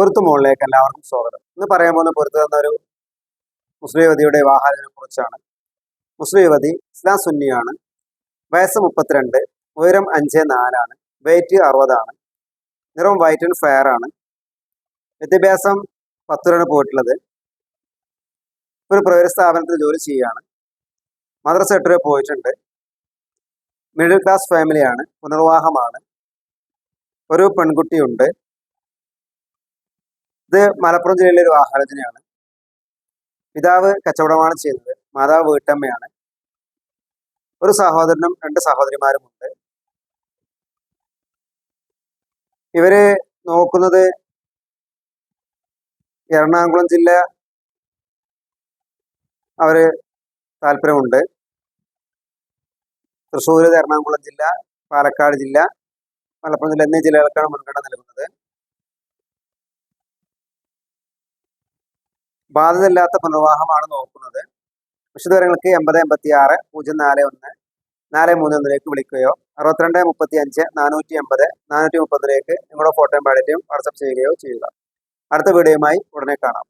പൊരുത്തു മുകളിലേക്ക് എല്ലാവർക്കും സ്വാഗതം. ഇന്ന് പറയാൻ പോകുന്ന പൊരുത്തു തന്ന ഒരു മുസ്ലിം യുവതിയുടെ വിവാഹാലോചനയെ കുറിച്ചാണ്. മുസ്ലിം യുവതി ഇസ്ലാം സുന്നിയാണ്. വയസ്സ് മുപ്പത്തിരണ്ട് ഉയരം അഞ്ച് നാലാണ് വെയിറ്റ് അറുപതാണ് നിറം വൈറ്റ് ആൻഡ് ഫെയർ ആണ്. വിദ്യാഭ്യാസം പത്തുരാണ് പോയിട്ടുള്ളത്. ഒരു പ്രൈവറ്റ് സ്ഥാപനത്തിൽ ജോലി ചെയ്യുകയാണ്. മദ്രസ എട്ട് വരെ പോയിട്ടുണ്ട്. മിഡിൽ ക്ലാസ് ഫാമിലിയാണ് പുനർവാഹമാണ് ഒരു പെൺകുട്ടിയുണ്ട്. ഇത് മലപ്പുറം ജില്ലയിലെ ഒരു വാഹനത്തിനെയാണ് പിതാവ് കച്ചവടമാണ് ചെയ്യുന്നത് മാതാവ് വീട്ടമ്മയാണ്. ഒരു സഹോദരനും രണ്ട് സഹോദരിമാരുമുണ്ട്. ഇവർ നോക്കുന്നത് എറണാകുളം ജില്ല അവർ താല്പര്യമുണ്ട്. തൃശ്ശൂർ എറണാകുളം ജില്ല പാലക്കാട് ജില്ല മലപ്പുറം ജില്ല എന്നീ ജില്ലകൾക്കാണ് മുൻഗണന നൽകുന്നത്. ബാധ്യതയില്ലാത്ത പുനർവാഹമാണ് നോക്കുന്നത്. വിശദവിവരങ്ങൾക്ക് എൺപത് എൺപത്തി ആറ് പൂജ്യം നാല് ഒന്ന് നാല് മൂന്ന് ഒന്നിലേക്ക് വിളിക്കുകയോ അറുപത്തിരണ്ട് മുപ്പത്തി അഞ്ച് നാനൂറ്റി എൺപത് നാനൂറ്റി മുപ്പതിലേക്ക് നിങ്ങളുടെ ഫോട്ടോയും പാടിറ്റും വാട്സപ്പ് ചെയ്യുകയോ ചെയ്യുക. അടുത്ത വീഡിയോയുമായി ഉടനെ കാണാം.